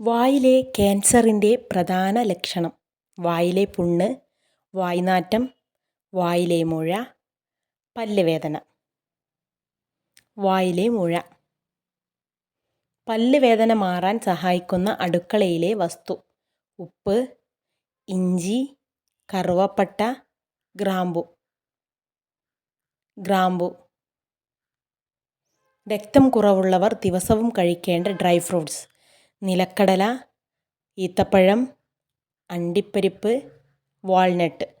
വായിലെ ക്യാൻസറിന്റെ പ്രധാന ലക്ഷണം. വായിലെ പുണ്ണ് വായ്നാറ്റം വായിലെ മുഴ പല്ലുവേദന. വായിലെ മുഴ. പല്ലുവേദന മാറാൻ സഹായിക്കുന്ന അടുക്കളയിലെ വസ്തു. ഉപ്പ് ഇഞ്ചി കറുവപ്പട്ട ഗ്രാമ്പു. ഗ്രാമ്പു. രക്തം കുറവുള്ളവർ ദിവസവും കഴിക്കേണ്ട ഡ്രൈ ഫ്രൂട്ട്സ്. നിലക്കടല ഈത്തപ്പഴം അണ്ടിപ്പരിപ്പ് വാൾനട്ട്.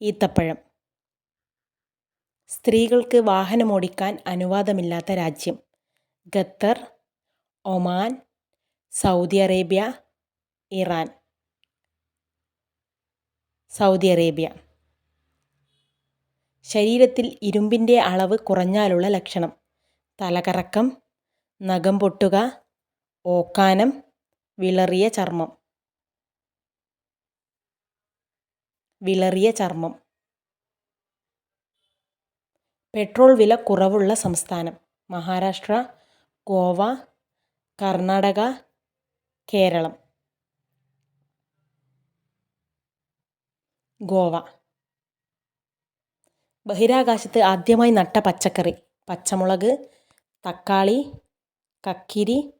ഈത്തപ്പഴം. സ്ത്രീകൾക്ക് വാഹനമോടിക്കാൻ അനുവാദമില്ലാത്ത രാജ്യം. Qatar Oman Saudi Arabia Iran. Saudi Arabia. ശരീരത്തിൽ ഇരുമ്പിന്റെ അളവ് കുറഞ്ഞാലുള്ള ലക്ഷണം. തലകറക്കം നഖം പൊട്ടുക ഓക്കാനം വിളറിയ ചർമ്മം. വിളറിയ ചർമ്മം. പെട്രോൾ വില കുറവുള്ള സംസ്ഥാനം. മഹാരാഷ്ട്ര ഗോവ കർണാടക കേരളം. ഗോവ. ബഹിരാകാശത്ത് ആദ്യമായി നട്ട പച്ചക്കറി. പച്ചമുളക് തക്കാളി കക്കിരി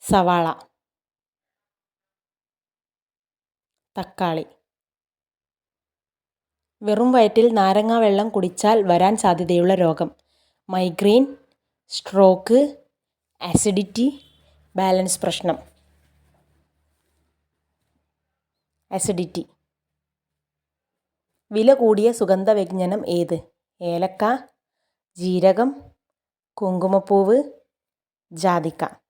സവാള തക്കാളി. വെറും വയറ്റിൽ നാരങ്ങാ വെള്ളം കുടിച്ചാൽ വരാൻ സാധ്യതയുള്ള രോഗം. മൈഗ്രെയിൻ സ്ട്രോക്ക് ആസിഡിറ്റി ബാലൻസ് പ്രശ്നം. ആസിഡിറ്റി. വില കൂടിയ സുഗന്ധ സുഗന്ധവ്യഞ്ജനം ഏത്? ഏലക്ക ജീരകം കുങ്കുമപ്പൂവ് ജാതിക്ക.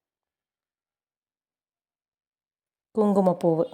കുങ്കുമപ്പൂവ്